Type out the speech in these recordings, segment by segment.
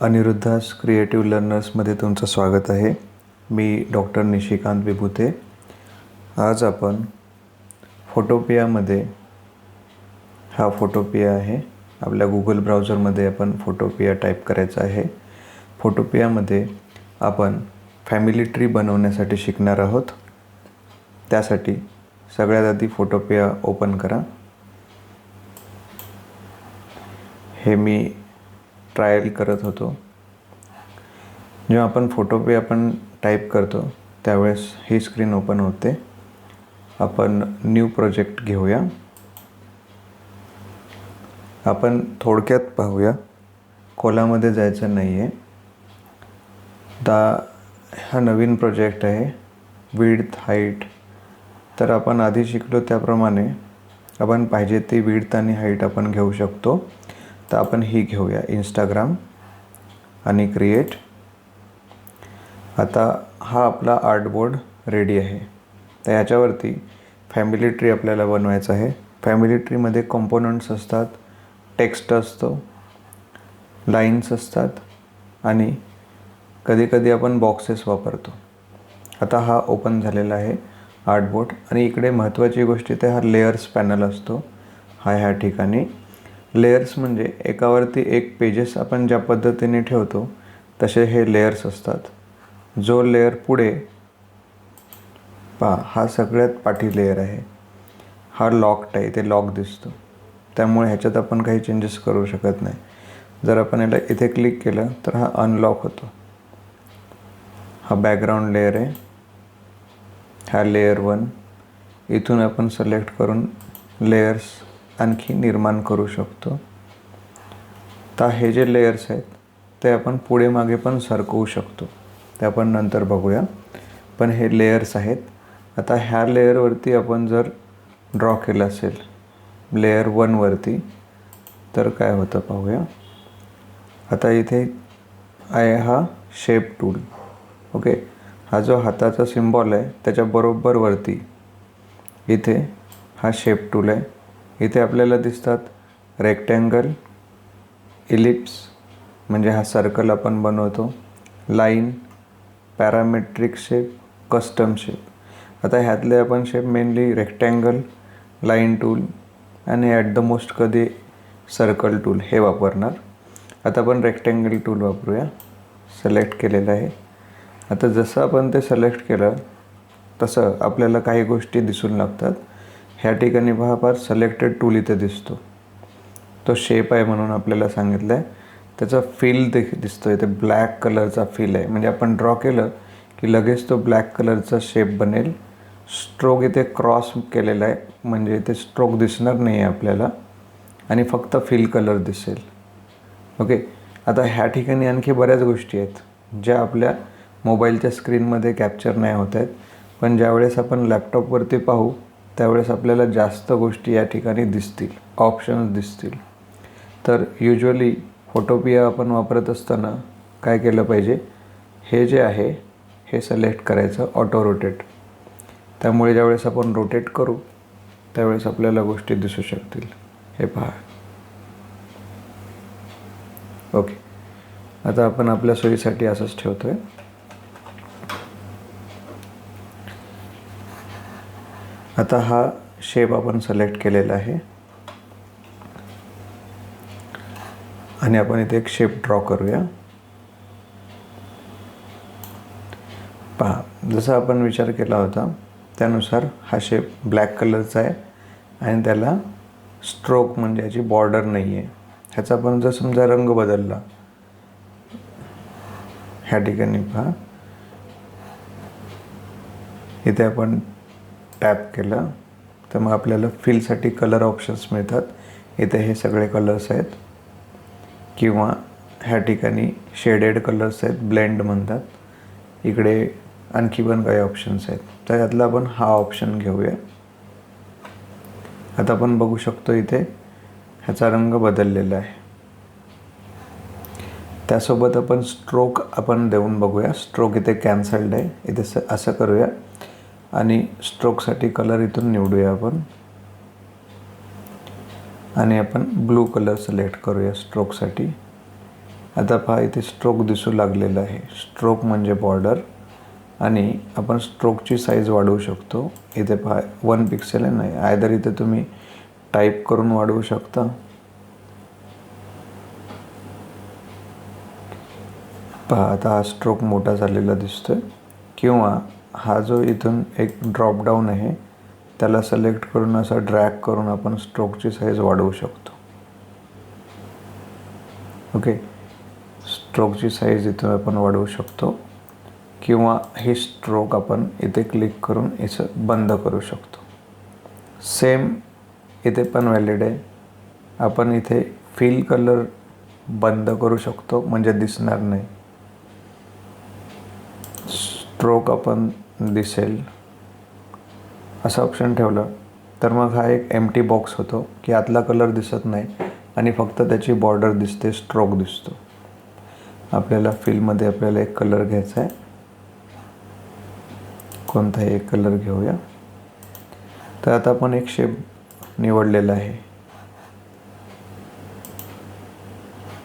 अनिरुद्धास creative लर्नर्समध्ये तुमचं स्वागत आहे. मी डॉक्टर निशिकांत विभूते. आज आपण फोटोपियामध्ये हा फोटोपिया आहे. आपल्या गुगल ब्राउझरमध्ये आपण फोटोपिया टाईप करायचा आहे. फोटोपियामध्ये आपण फॅमिली ट्री बनवण्यासाठी शिकणार आहोत. त्यासाठी सगळ्यात आधी फोटोपिया ओपन करा. हे मी ट्रायल करत होतो. जेव्हा आपण फोटोपे आपण टाईप करतो त्यावेळेस ही स्क्रीन ओपन होते. आपण न्यू प्रोजेक्ट घेऊया. आपण थोडक्यात पाहूया. कोलामध्ये जायचं नाही आहे दा हा नवीन प्रोजेक्ट आहे. विड्थ हाईट तर आपण आधी शिकलो त्याप्रमाणे आपण पाहिजे ती विड्थ आणि हाईट आपण घेऊ शकतो. तर आपण ही घेऊया. इंस्टाग्राम आणि क्रिएट आता हा आपला आर्टबोर्ड रेडी आहे. तर ह्याच्यावरती फॅमिली ट्री आपल्याला बनवायचं आहे. फॅमिली ट्रीमध्ये कॉम्पोनंट्स असतात टेक्स्ट असतो लाईन्स असतात आणि कधीकधी आपण बॉक्सेस वापरतो. आता हा ओपन झालेला आहे आर्टबोर्ड आणि इकडे महत्त्वाची गोष्ट ते हा लेयर्स पॅनल असतो. हा ह्या ठिकाणी लेयर्स म्हणजे एकावरती एक पेजेस आपण ज्या पद्धतीने ठेवतो तसे हे लेयर्स असतात. जो लेअर पुढे पहा हा सगळ्यात पाठी लेअर आहे. हा लॉक्ड आहे इथे लॉक दिसतो. त्यामुळे ह्याच्यात आपण काही चेंजेस करू शकत नाही. जर आपण याला इथे क्लिक केलं तर हा अनलॉक होतो. हा बॅकग्राऊंड लेअर आहे. हा लेअर वन इथून आपण सिलेक्ट करून लेयर्स आणखी निर्माण करू शकतो. तर हे जे लेयर्स आहेत ते आपण पुढे मागे पण सरकवू शकतो. ते आपण नंतर बघूया. पण हे लेयर्स आहेत. आता ह्या लेअरवरती आपण जर ड्रॉ केलं असेल लेयर वनवरती तर काय होतं पाहूया. आता इथे आहे हा शेप टूल ओके हा जो हाताचा सिम्बॉल आहे त्याच्या इथे हा शेप टूल आहे. इथे आपल्याला दिसतात रेक्टँगल इलिप्स म्हणजे हा सर्कल आपण बनवतो line parametric shape custom shape आता ह्यातले आपण shape mainly rectangle line tool आणि ॲट द मोस्ट कधी सर्कल टूल हे वापरणार. आता आपण रेक्टँगल टूल वापरूया. सिलेक्ट केलेलं आहे. आता जसं आपण ते सिलेक्ट केलं तसं आपल्याला काही गोष्टी दिसून लागतात. ह्या ठिकाणी पहा फार सिलेक्टेड टूल इथे दिसतो. तो शेप आहे म्हणून आपल्याला सांगितलं आहे त्याचा फील दे दिसतो इथे ब्लॅक कलरचा फील आहे. म्हणजे आपण ड्रॉ केलं की लगेच तो ब्लॅक कलरचा शेप बनेल. स्ट्रोक इथे क्रॉस केलेला आहे. म्हणजे इथे स्ट्रोक दिसणार नाही आहे आपल्याला. आणि फक्त फील कलर दिसेल. ओके आता ह्या ठिकाणी आणखी बऱ्याच गोष्टी आहेत ज्या आपल्या मोबाईलच्या स्क्रीनमध्ये कॅप्चर नाही होत आहेत. पण ज्यावेळेस आपण लॅपटॉपवरती पाहू त्यावेळेस आपल्याला जास्त गोष्टी या ठिकाणी दिसतील ऑप्शन्स दिसतील. तर युजली फोटोपिया आपण वापरत असताना काय केलं पाहिजे? हे जे आहे हे सिलेक्ट करायचं ऑटो रोटेट त्यामुळे ज्यावेळेस आपण रोटेट करू त्यावेळेस आपल्याला गोष्टी दिसू शकतील. हे पहा. ओके आता आपण आपल्या सोयीसाठी असंच ठेवतो आहे आता हा शेप आपण सिलेक्ट केलेला आहे. आणि आपण इथे एक शेप ड्रॉ करूया. पहा जसा आपण विचार केला होता त्यानुसार हा शेप ब्लॅक कलरचा आहे आणि त्याला स्ट्रोक म्हणजे याची बॉर्डर नाही आहे ह्याचा आपण जर समजा रंग बदलला ह्या ठिकाणी पहा. इथे आपण टॅप केलं तर मग आपल्याला फिलसाठी कलर ऑप्शन्स मिळतात. इथे हे सगळे कलर्स आहेत. किंवा ह्या ठिकाणी शेडेड कलर्स आहेत ब्लेंड म्हणतात. इकडे आणखी पण काही ऑप्शन्स आहेत. तर यातला आपण हा ऑप्शन घेऊया. आता आपण बघू शकतो इथे ह्याचा रंग बदललेला आहे. त्यासोबत आपण स्ट्रोक आपण देऊन बघूया. स्ट्रोक इथे कॅन्सल्ड आहे. इथे स असं करूया. आणि स्ट्रोकसाठी कलर इथून निवडूया आपण. आणि आपण ब्लू कलर सिलेक्ट करूया स्ट्रोकसाठी आता पहा इथे स्ट्रोक दिसू लागलेला आहे. स्ट्रोक म्हणजे बॉर्डर आणि आपण स्ट्रोकची साईज वाढवू शकतो. इथे पहा वन पिक्सेल आहे नाही आयदर इथे तुम्ही टाईप करून वाढवू शकता. पहा आता हा स्ट्रोक मोठा झालेला दिसतोय. किंवा हा जो इथून एक ड्रॉपडाऊन आहे त्याला सिलेक्ट करून असं ड्रॅग करून आपण स्ट्रोकची साईज वाढवू शकतो. ओके स्ट्रोकची साईज इथून आपण वाढवू शकतो. किंवा हे स्ट्रोक आपण इथे क्लिक करून इथं बंद करू शकतो. सेम इथे पण व्हॅलिड आहे. आपण इथे फिल कलर बंद करू शकतो म्हणजे दिसणार नाही. स्ट्रोक आपण दिसेल असं ऑप्शन ठेवलं. तर मग हा एक एम टी बॉक्स होतो की आतला कलर दिसत नाही आणि फक्त त्याची बॉर्डर दिसते स्ट्रोक दिसतो. आपल्याला फिलमध्ये आपल्याला एक कलर घ्यायचा आहे. कोणताही एक कलर घेऊया. तर आता आपण एक शेप निवडलेला आहे.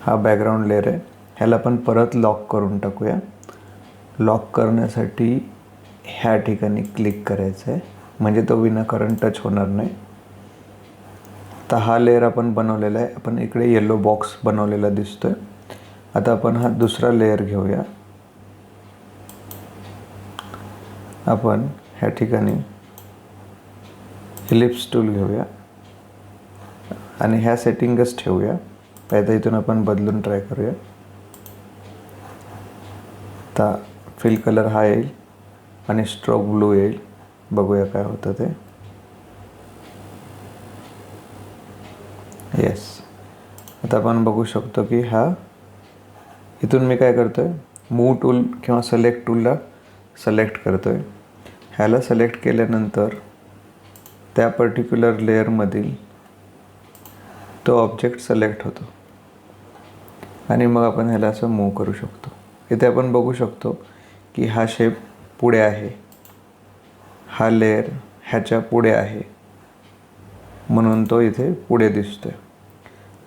हा बॅकग्राऊंड लेअर आहे. ह्याला आपण परत लॉक करून टाकूया. लॉक करण्यासाठी ह्या ठिकाणी क्लिक करायचं आहे. म्हणजे तो विनाकारण टच होणार नाही. तर हा लेअर आपण बनवलेला आहे. आपण इकडे येलो बॉक्स बनवलेला दिसतो आहे आता आपण हा दुसरा लेअर घेऊया. आपण ह्या ठिकाणी इलिप्स टूल घेऊया. आणि ह्या सेटिंगच ठेवूया. पहिला इथून आपण बदलून ट्राय करूया. आता फिल कलर हा येईल आणि स्ट्रोक ब्लू येईल. बघूया काय होतं ते. येस आता आपण बघू शकतो की हा इथून मी काय करतो आहे मूव टूल किंवा सिलेक्ट टूलला सलेक्ट करतो आहे ह्याला सिलेक्ट केल्यानंतर त्या पर्टिक्युलर लेअरमधील तो ऑब्जेक्ट सलेक्ट होतो. आणि मग आपण ह्याला असं मूव करू शकतो. इथे आपण बघू शकतो की हा शेप पुढे आहे. हा लेअर ह्याच्या पुढे आहे. म्हणून तो इथे पुढे दिसतो आहे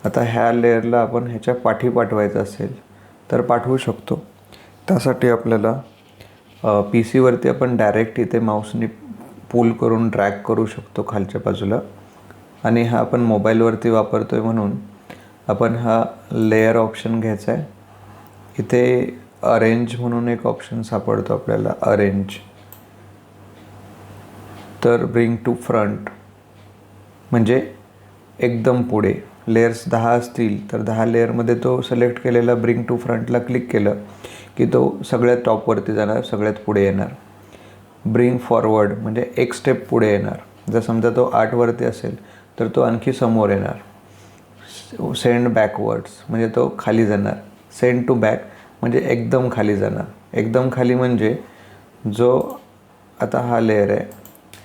आता ह्या लेअरला आपण ह्याच्या पाठी पाठवायचं असेल तर पाठवू शकतो. त्यासाठी आपल्याला पी सीवरती आपण डायरेक्ट इथे माऊसनी पूल करून ड्रॅग करू शकतो खालच्या बाजूला. आणि हा आपण मोबाईलवरती वापरतो आहे म्हणून आपण हा लेअर ऑप्शन घ्यायचा आहे. इथे अरेंज म्हणून एक ऑप्शन सापडतो आपल्याला अरेंज तर ब्रिंग टू फ्रंट म्हणजे एकदम पुढे. लेअर्स दहा असतील तर दहा लेअरमध्ये तो सिलेक्ट केलेला ब्रिंग टू फ्रंटला क्लिक केलं की तो सगळ्यात टॉपवरती जाणार सगळ्यात पुढे येणार. ब्रिंग फॉरवर्ड म्हणजे एक स्टेप पुढे येणार. जर समजा तो आठवरती असेल तर तो आणखी समोर येणार. सेंड बॅकवर्ड्स म्हणजे तो खाली जाणार. सेंड टू बॅक म्हणजे एकदम खाली जाणार एकदम खाली म्हणजे जो आता हा लेअर आहे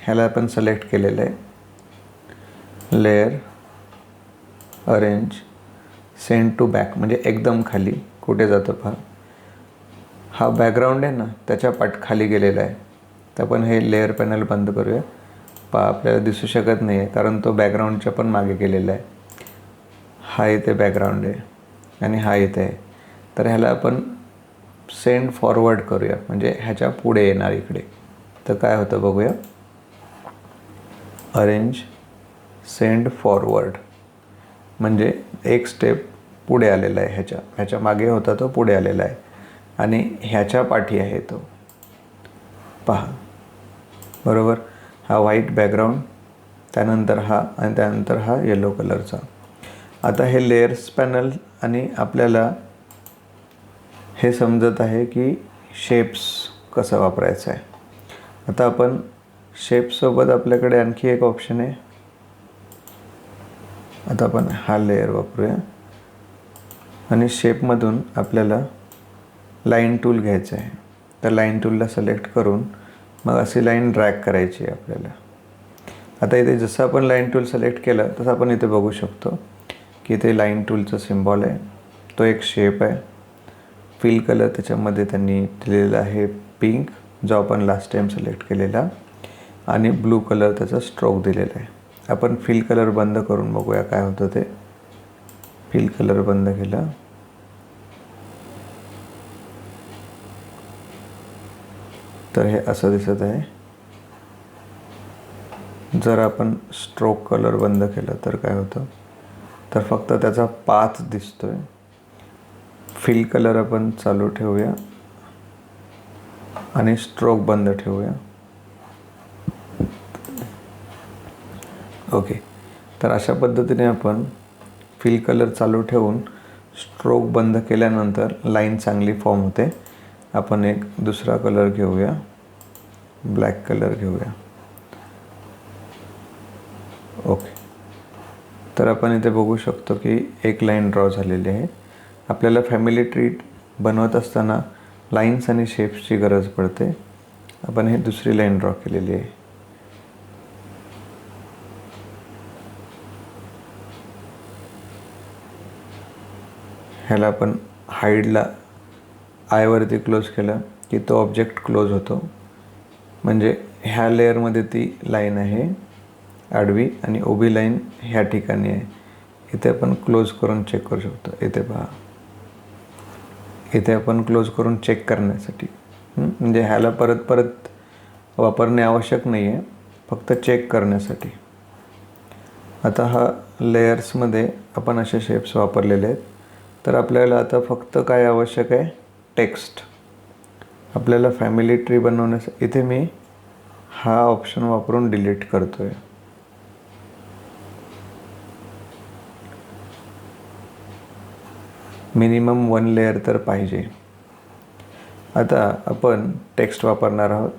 ह्याला आपण सिलेक्ट केलेलं आहे. Layer arrange send to back म्हणजे एकदम खाली कुठे जातं पहा हा बॅकग्राऊंड आहे ना त्याच्या पाठ खाली गेलेला आहे. तर आपण हे लेअर पॅनल बंद करूया. पा आपल्याला दिसू शकत नाही आहे कारण तो बॅकग्राऊंडच्या पण मागे गेलेला आहे. हा इथे बॅकग्राऊंड आहे आणि हा इथे आहे. तर ह्याला आपण सेंड फॉरवर्ड करूया. म्हणजे ह्याच्या पुढे येणार इकडे. तर काय होतं बघूया. अरेंज सेंड फॉरवर्ड म्हणजे एक स्टेप पुढे आलेला आहे ह्याच्या. ह्याच्या मागे होता तो पुढे आलेला आहे. आणि ह्याच्या पाठी आहे तो. पहा. बरोबर? हा व्हाईट बॅकग्राऊंड त्यानंतर हा आणि त्यानंतर हा येलो कलरचा आता हे लेयर्स पॅनल आणि आपल्याला हे समजत आहे की शेप्स कसं वापरायचं आहे. आता आपण शेपसोबत आपल्याकडे आणखी एक ऑप्शन आहे. आता आपण हा लेअर वापरूया. आणि शेपमधून आपल्याला लाईन टूल घ्यायचं आहे. तर लाईन टूलला सिलेक्ट करून मग अशी लाईन ड्रॅग करायची आहे आपल्याला. आता इथे जसं आपण लाईन टूल सिलेक्ट केलं तसं आपण इथे बघू शकतो की इथे लाईन टूलचं सिम्बॉल आहे. तो एक शेप आहे. फिल कलर त्याच्यामध्ये त्यांनी दिलेला आहे पिंक जो आपण लास्ट टाईम सिलेक्ट केलेला. आणि ब्लू कलर त्याचा स्ट्रोक दिलेला आहे. आपण फिल कलर बंद करून बघूया काय होतं ते. फिल कलर बंद केलं. तर हे असं दिसत आहे. जर आपण स्ट्रोक कलर बंद केलं तर काय होतं? तर फक्त त्याचा पाच दिसतो आहे फिल कलर आपण चालू ठेवूया. आणि स्ट्रोक बंद ठेवूया. ओके तर अशा पद्धतीने आपण फिल कलर चालू ठेवून स्ट्रोक बंद केल्यानंतर लाईन चांगली फॉर्म होते. आपण एक दुसरा कलर घेऊया. ब्लॅक कलर घेऊया. ओके तर आपण इथे बघू शकतो की एक लाईन ड्रॉ झालेली आहे. आपल्याला फॅमिली ट्रीट बनवत असताना लाईन्स आणि शेप्सची गरज पडते. आपण हे दुसरी लाईन ड्रॉ केलेली आहे. ह्याला आपण हाईडला आयवरती क्लोज केलं की तो ऑब्जेक्ट क्लोज होतो. म्हणजे ह्या लेअरमध्ये ती लाईन आहे आडवी आणि उभी लाईन ह्या ठिकाणी आहे. इथे आपण क्लोज करून चेक करू शकतो. इथे पहा. इथे आपण क्लोज करून चेक करण्यासाठी. म्हणजे ह्याला परत परत वापरणे आवश्यक नाही आहे फक्त चेक करण्यासाठी. आता हा लेयर्समध्ये आपण असे शेप्स वापरलेले आहेत. तर आपल्याला आता फक्त काय आवश्यक आहे? टेक्स्ट आपल्याला फॅमिली ट्री बनवण्यास इथे मी हा ऑप्शन वापरून डिलीट करतो आहे मिनिमम वन लेअर तर पाहिजे. आता आपण टेक्स्ट वापरणार आहोत.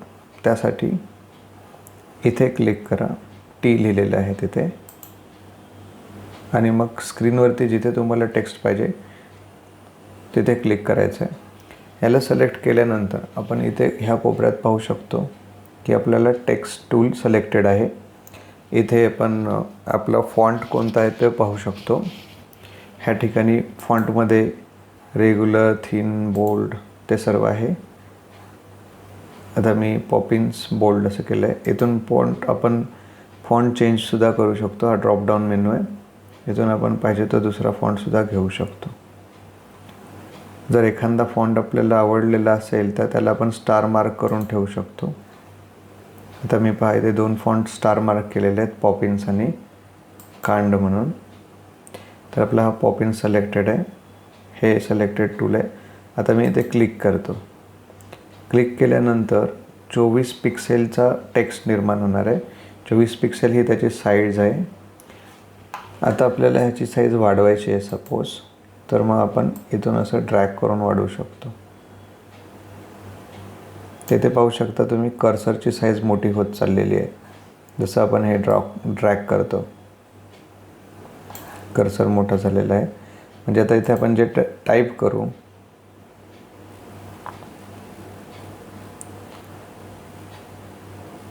त्यासाठी इथे क्लिक करा. टी लिहिलेलं आहे तिथे. आणि मग स्क्रीनवरती जिथे तुम्हाला टेक्स्ट पाहिजे तिथे क्लिक करायचं आहे याला सिलेक्ट केल्यानंतर आपण इथे ह्या कोपऱ्यात पाहू शकतो की आपल्याला टेक्स्ट टूल सिलेक्टेड आहे. इथे आपण आपला फॉन्ट कोणता आहे ते पाहू शकतो. ह्या ठिकाणी फॉन्टमध्ये रेग्युलर थिन बोल्ड ते सर्व आहे. आता मी पॉपिन्स बोल्ड असं केलं आहे इथून फॉन्ट आपण फॉन्ट चेंजसुद्धा करू शकतो हा ड्रॉपडाऊन मेनू आहे. इथून आपण पाहिजे तर दुसरा फॉन्टसुद्धा घेऊ शकतो. जर एखादा फॉन्ट आपल्याला आवडलेला असेल तर त्याला आपण स्टार मार्क करून ठेवू शकतो. आता मी पाहिजे दोन फॉन्ट स्टार मार्क केलेले आहेत पॉपिन्स आणि कांड म्हणून. तर आपला हा पॉपिन सिलेक्टेड आहे. हे सिलेक्टेड टूल आहे. आता मी इथे क्लिक करतो. क्लिक केल्यानंतर चोवीस पिक्सेलचा टेक्स्ट निर्माण होणार आहे. चोवीस पिक्सेल ही त्याची साईज आहे. आता आपल्याला ह्याची साईज वाढवायची आहे सपोज तर मग आपण इथून असं ड्रॅग करून वाढवू शकतो. तेथे पाहू शकता तुम्ही कर्सरची साईज मोठी होत चाललेली आहे. जसं आपण हे ड्रॉ ड्रॅग करतो. कर्सर मोठा झालेला आहे. म्हणजे आता इथे आपण जे टाईप करू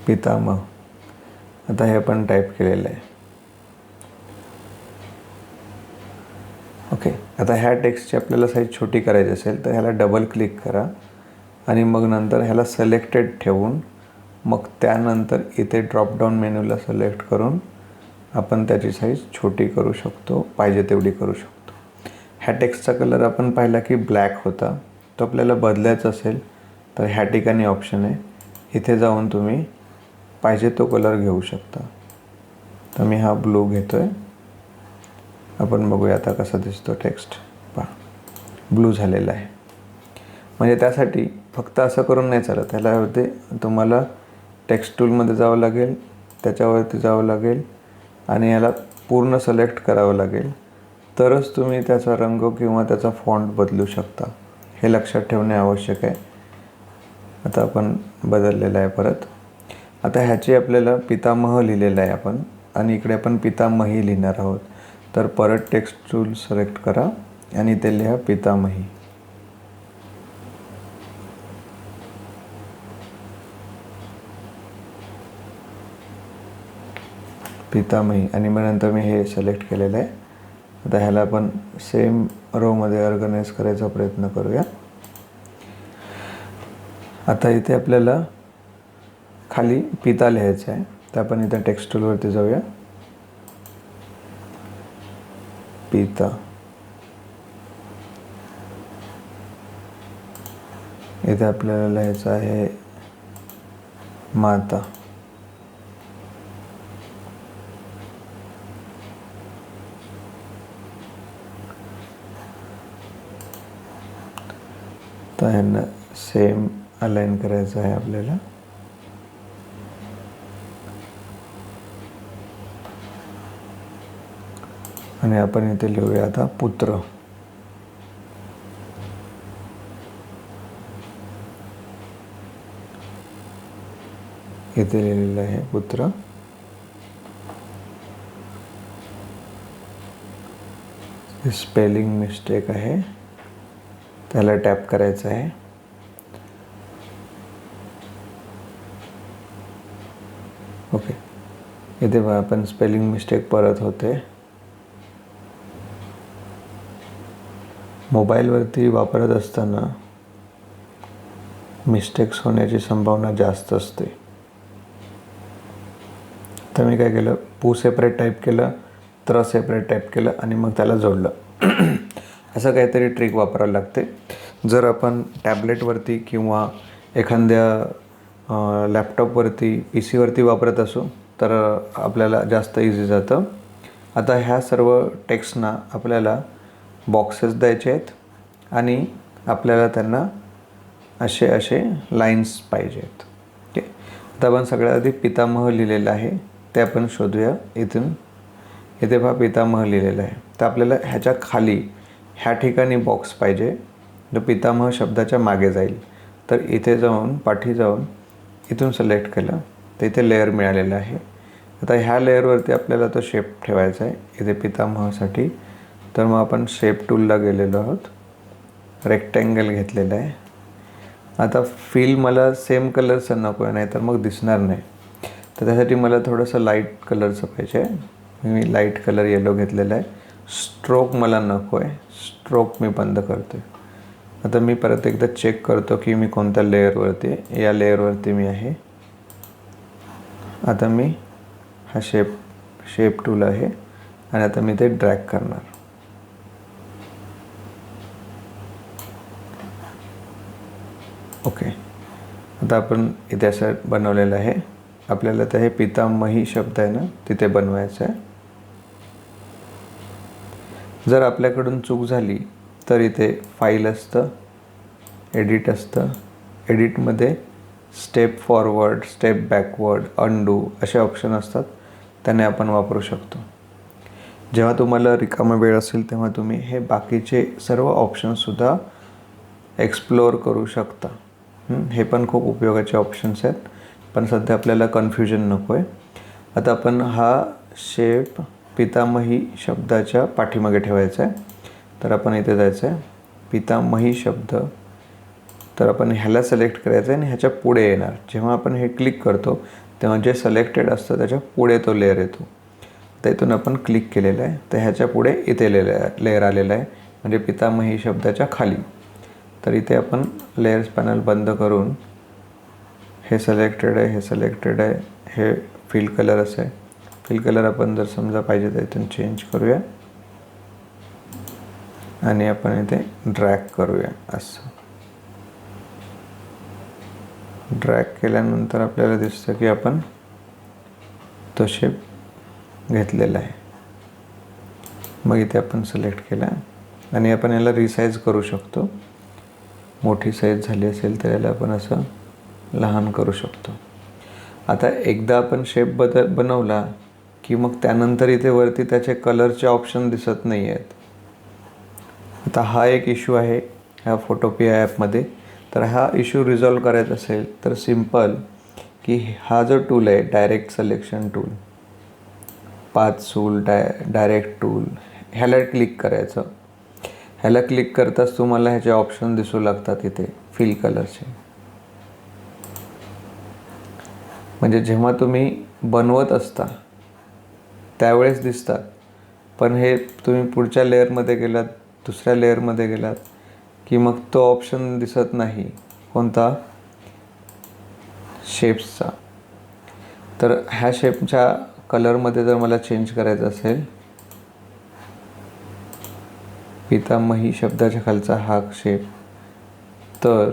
पितामह. आता हे आपण टाईप केलेलं आहे. ओके आता ह्या टेक्स्टची आपल्याला साईज छोटी करायची असेल तर ह्याला डबल क्लिक करा. आणि मग नंतर ह्याला सिलेक्टेड ठेवून मग त्यानंतर इथे ड्रॉपडाऊन मेन्यूला सिलेक्ट करून आपण त्याची साईज छोटी करू शकतो पाहिजे तेवढी करू शकतो. ह्या कलर आपण पाहिला की ब्लॅक होता. तो आपल्याला बदलायचा असेल तर ह्या ठिकाणी ऑप्शन आहे. इथे जाऊन तुम्ही पाहिजे तो कलर घेऊ शकता. तर मी हा ब्लू घेतो आहे आपण बघूया आता कसा दिसतो टेक्स्ट पहा. ब्लू झालेला आहे. म्हणजे त्यासाठी फक्त असं करून नाही चालत. त्याला होते तुम्हाला टेक्स्ट टूलमध्ये जावं लागेल त्याच्यावरती जावं लागेल आणि याला पूर्ण सिलेक्ट करावं लागेल. तरच तुम्ही त्याचा रंग किंवा त्याचा फॉन्ट बदलू शकता. हे लक्षात ठेवणे आवश्यक आहे. आता आपण बदललेलं आहे परत. आता ह्याची आपल्याला पितामह लिहिलेलं आहे आपण. आणि इकडे आपण पितामही लिहिणार आहोत. तर परत टेक्स्ट टूल सिलेक्ट करा आणि ते लिहा पितामही. पितामही आणि मग नंतर मी हे सिलेक्ट केलेलं आहे. आता ह्याला आपण सेम रोमध्ये ऑर्गनाईज करायचा प्रयत्न करूया. आता इथे आपल्याला खाली पिता लिहायचं आहे. तर आपण इथे टेक्स्टूलवरती जाऊया. पिता. इथे आपल्याला लिहायचं आहे माता. आता ह्यांना सेम अलाईन करायचं आहे आपल्याला. आणि आपण इथे लिहूया आता पुत्र. इथे लिहिलेलं आहे पुत्र. स्पेलिंग मिस्टेक आहे. त्याला टॅप करायचं आहे. ओके. इथे बघा आपण स्पेलिंग मिस्टेक परत होते. मोबाईलवरती वापरत असताना मिस्टेक्स होण्याची संभावना जास्त असते. तर मी काय केलं? पू सेपरेट टाईप केलं त्र सेपरेट टाईप केलं आणि मग त्याला जोडलं. असं काहीतरी ट्रिक वापरायला लागते. जर आपण टॅबलेटवरती किंवा एखाद्या लॅपटॉपवरती पी सीवरती वापरत असू तर आपल्याला जास्त इझी जातं. आता ह्या सर्व टेक्स्टना आपल्याला बॉक्सेस द्यायचे आहेत आणि आपल्याला त्यांना असे असे लाईन्स पाहिजेत ओके आता आपण सगळ्यात आधी पितामह लिहिलेलं आहे. ते आपण शोधूया. इथून इथे पहा पितामह लिहिलेलं आहे. तर आपल्याला ह्याच्या खाली ह्या ठिकाणी बॉक्स पाहिजे. तर पितामह शब्दाच्या मागे जाईल. तर इथे जाऊन पाठी जाऊन इथून सिलेक्ट केलं. तर इथे लेअर मिळालेलं आहे. आता ह्या लेअरवरती आपल्याला तो शेप ठेवायचा आहे. इथे पितामहासाठी. तर मग आपण शेप टूलला गेलेलो आहोत. रेक्टँगल घेतलेलं आहे. आता फील मला सेम कलरचं नको आहे नाही तर मग दिसणार नाही. तर त्यासाठी मला थोडंसं लाइट कलरचं पाहिजे. मी लाइट कलर येलो घेतलेला आहे. स्ट्रोक मला नको आहे. स्ट्रोक मी बंद करतो आहे आता मी परत एकदा चेक करतो की मी कोणत्या लेअरवरती आहे. या लेअरवरती मी आहे. आता मी हा शेप शेप टूल आहे आणि आता मी ते ड्रॅग करणार. ओके आता आपण इथे असं बनवलेलं आहे. आपल्याला तर हे पितामही शब्द आहे ना तिथे बनवायचं आहे. जर आपल्याकडून चूक झाली तर इथे फाईल असतं एडिट असतं. एडिटमध्ये step forward step backward undo असे ऑप्शन असतात. त्याने आपण वापरू शकतो. जेव्हा तुम्हाला रिकामा वेळ असेल तेव्हा तुम्ही हे बाकीचे सर्व ऑप्शनसुद्धा एक्सप्लोअर करू शकता. हे पण खूप उपयोगाचे ऑप्शन्स आहेत. पण सध्या आपल्याला कन्फ्युजन नको आहे आता आपण हा शेप पितामही शब्दाच्या पाठीमागे ठेवायचं आहे तर आपण इथे जायचं आहे पितामही शब्द. तर आपण ह्याला सिलेक्ट करायचं आहे आणि ह्याच्या पुढे येणार. जेव्हा आपण हे क्लिक करतो तेव्हा जे सिलेक्टेड असतं त्याच्या पुढे तो लेअर येतो. तर इथून आपण क्लिक केलेलं आहे. तर ह्याच्या पुढे इथे लेअर लेअर आलेला आहे. म्हणजे पितामही शब्दाच्या खाली. तर इथे आपण लेअर्स पॅनल बंद करून हे सिलेक्टेड आहे हे सिलेक्टेड आहे हे फिल कलर असं आहे. फिल कलर आपण जर समजा पाहिजे तर इथून चेंज करूया. आणि आपण इथे ड्रॅग करूया असं. ड्रॅग केल्यानंतर आपल्याला दिसतं की आपण तो शेप घेतलेला आहे. मग इथे आपण सिलेक्ट केला. आणि आपण याला रिसाईज करू शकतो. मोठी साईज झाली असेल तर याला आपण असं लहान करू शकतो. आता एकदा आपण शेप बदल बनवला की मग त्यानंतर इथे वरती त्याचे कलरचे ऑप्शन दिसत नाही आहेत आता हा एक इश्यू आहे ह्या फोटोपिया ॲपमध्ये तर हा इश्यू रिझॉल्व करायचा असेल तर सिंपल की हा जो टूल आहे डायरेक्ट सिलेक्शन टूल पाच सूल डाय डायरेक्ट टूल ह्याला क्लिक करायचं. ह्याला क्लिक करताच तुम्हाला ह्याचे ऑप्शन दिसू लागतात इथे फिल कलरचे म्हणजे जेव्हा तुम्ही बनवत असता त्यावेळेस दिसतात. पण हे तुम्ही पुढच्या लेअरमध्ये गेलात दुसऱ्या लेअरमध्ये गेलात की मग तो ऑप्शन दिसत नाही. कोणता? शेप्सचा तर ह्या शेपच्या कलरमध्ये जर मला चेंज करायचं असेल पितामही शब्दाच्या खालचा हा शेप तर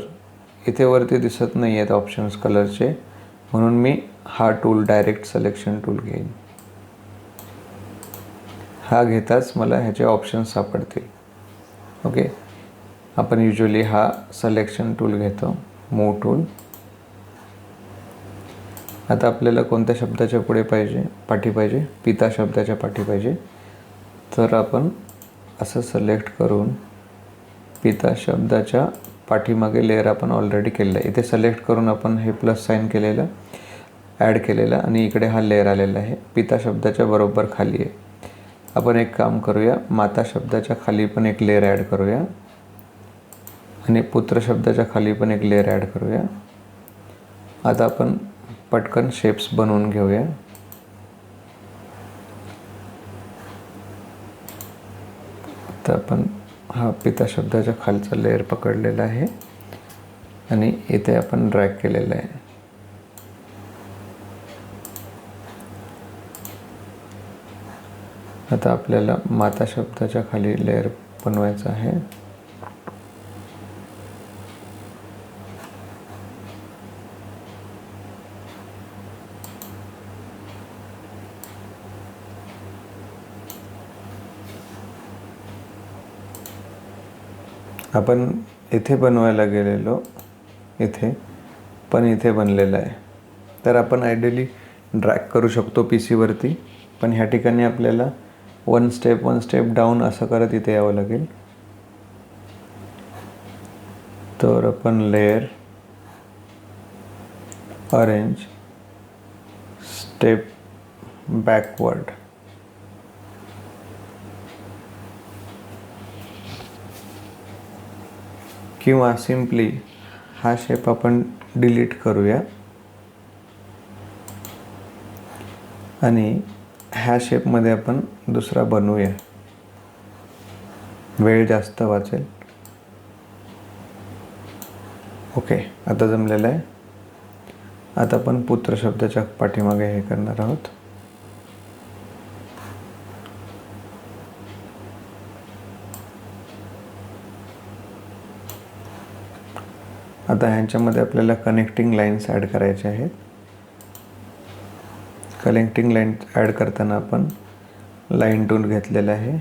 इथे वरती दिसत नाही आहेत ऑप्शन्स कलरचे म्हणून मी हा टूल डायरेक्ट सिलेक्शन टूल घेईन. हा घेताच मला ह्याचे ऑप्शन्स सापडतील. ओके आपण युजली हा सलेक्शन टूल घेतो मूव टूल आता आपल्याला कोणत्या शब्दाच्या पुढे पाहिजे पाठी पाहिजे? पिता शब्दाच्या पाठी पाहिजे. तर आपण असं सिलेक्ट करून पिता शब्दाच्या पाठीमागे लेअर आपण ऑलरेडी केलेलं आहे. इथे सिलेक्ट करून आपण हे प्लस साईन केलेलं ॲड केलेलं आणि इकडे हा लेअर आलेला आहे. पिता शब्दाच्या बरोबर खाली आहे. आपण एक काम करूया माता शब्दाच्या खाली पण एक लेअर ॲड करूया आणि पुत्र शब्दाच्या खाली पण एक लेअर ॲड करूया. आता आपण पटकन शेप्स बनवून घेऊया. आता आपण हा पिता शब्दाच्या खालचा लेअर पकडलेला आहे आणि इथे आपण ड्रॅग केलेला आहे. आता आपल्याला माता शब्दाच्या खाली लेअर बनवायचं आहे. आपण इथे बनवायला गेलेलो इथे पण इथे बनलेलं आहे. तर आपण आयडियली ड्रॅग करू शकतो पी सीवरती पण ह्या ठिकाणी आपल्याला one step one step down असं करत इथे यावं लागेल. तर आपण लेअर अरेंज स्टेप बॅकवर्ड किंवा सिम्पली हा शेप आपण डिलीट करूया. आणि ह्या शेपमध्ये आपण दुसरा बनवूया. वेळ जास्त वाचेल. ओके आता जमलेलं आहे. आता आपण पुत्र शब्दाच्या पाठीमागे हे करणार आहोत. आता ह्यांच्यामध्ये आपल्याला कनेक्टिंग लाईन्स ॲड करायच्या आहेत. कलेक्टिंग लाईन ॲड करताना आपण लाईन टूल घेतलेला आहे.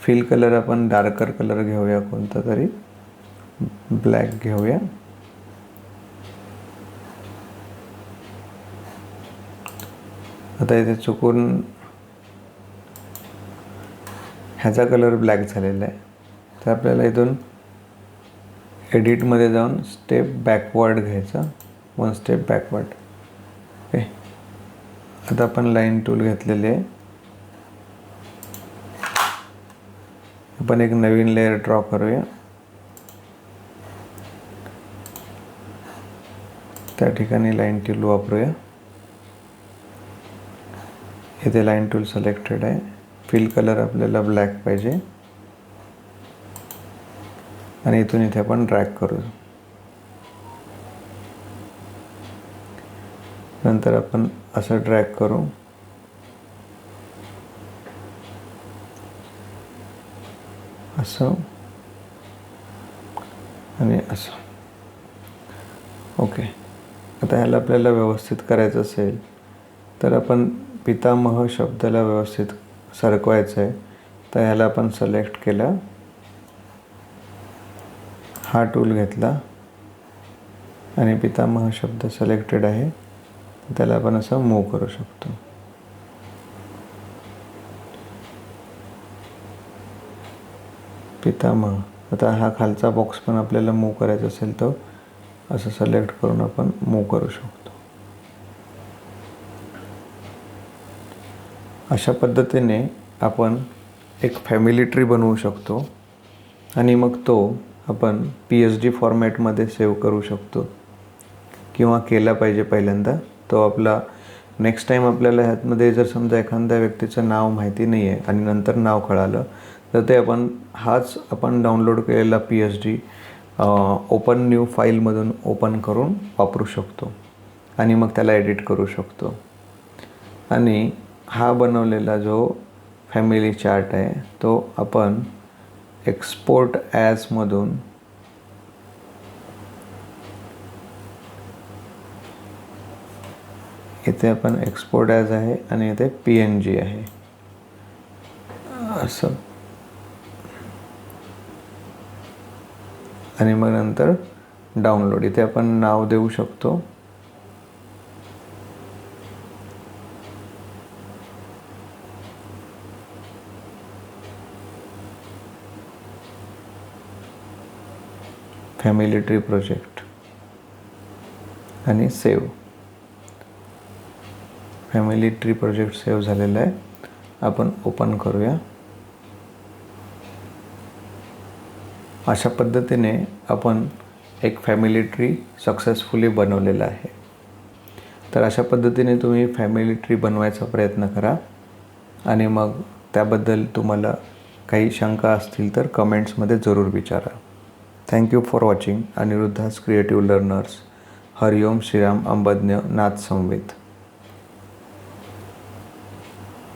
फिल कलर आपण डार्कर कलर घेऊया कोणता तरी. ब्लॅक घेऊया. आता इथे चुकून ह्याचा कलर ब्लॅक झालेला आहे. तर आपल्याला इथून एडिटमध्ये जाऊन स्टेप बॅकवर्ड घ्यायचा. वन स्टेप बॅकवर्ड आता आपण लाईन टूल घेतलेले आहे. आपण एक नवीन लेअर ड्रॉ करूया. त्या ठिकाणी लाईन टूल वापरूया. इथे लाईन टूल सिलेक्टेड आहे. फिल कलर आपल्याला ब्लॅक पाहिजे. आणि इथून इथे आपण ड्रॅग करू. नंतर आपण असं ट्रॅक करू. असं. आणि असं. ओके आता ह्याला आपल्याला व्यवस्थित करायचं असेल तर आपण पितामह शब्दाला व्यवस्थित सरकवायचं आहे तर ह्याला आपण सिलेक्ट केलं. हा टूल घेतला. आणि पितामह शब्द सिलेक्टेड आहे. त्याला आपण असं मूव करू शकतो. पितामह आता हा खालचा बॉक्स पण आपल्याला मूव करायचा असेल तर असं सिलेक्ट करून आपण मूव करू शकतो. अशा पद्धतीने आपण एक फॅमिली ट्री बनवू शकतो आणि मग तो आपण पी एच डी फॉर्मॅटमध्ये सेव्ह करू शकतो किंवा केला पाहिजे पहिल्यांदा. तो आपला नेक्स्ट टाईम आपल्याला ह्यातमध्ये जर समजा एखाद्या व्यक्तीचं नाव माहिती नाही आहे आणि नंतर नाव कळालं तर ते आपण हाच आपण डाउनलोड केलेला P H D open new फाईलमधून ओपन करून वापरू शकतो. आणि मग त्याला एडिट करू शकतो. आणि हा बनवलेला जो फॅमिली चार्ट आहे तो आपण एक्सपोर्ट ॲजमधून इथे आपण एक्सपोर्ट ॲज आहे आणि इथे पी एन जी आहे. असं. आणि मग नंतर डाउनलोड इथे आपण नाव देऊ शकतो. फॅमिली ट्री प्रोजेक्ट आणि save family tree project save झालेला आहे. आपण ओपन करूया. अशा पद्धतीने आपण एक फॅमिली ट्री सक्सेसफुली बनवलेला आहे. तर अशा पद्धतीने तुम्ही फॅमिली ट्री बनवायचा प्रयत्न करा. आणि मग त्याबद्दल तुम्हाला काही शंका असतील तर कमेंट्समध्ये जरूर विचारा. Thank you for watching Aniruddha's creative learners Hariom Shriram अंबज्ञ नाथ संवेद.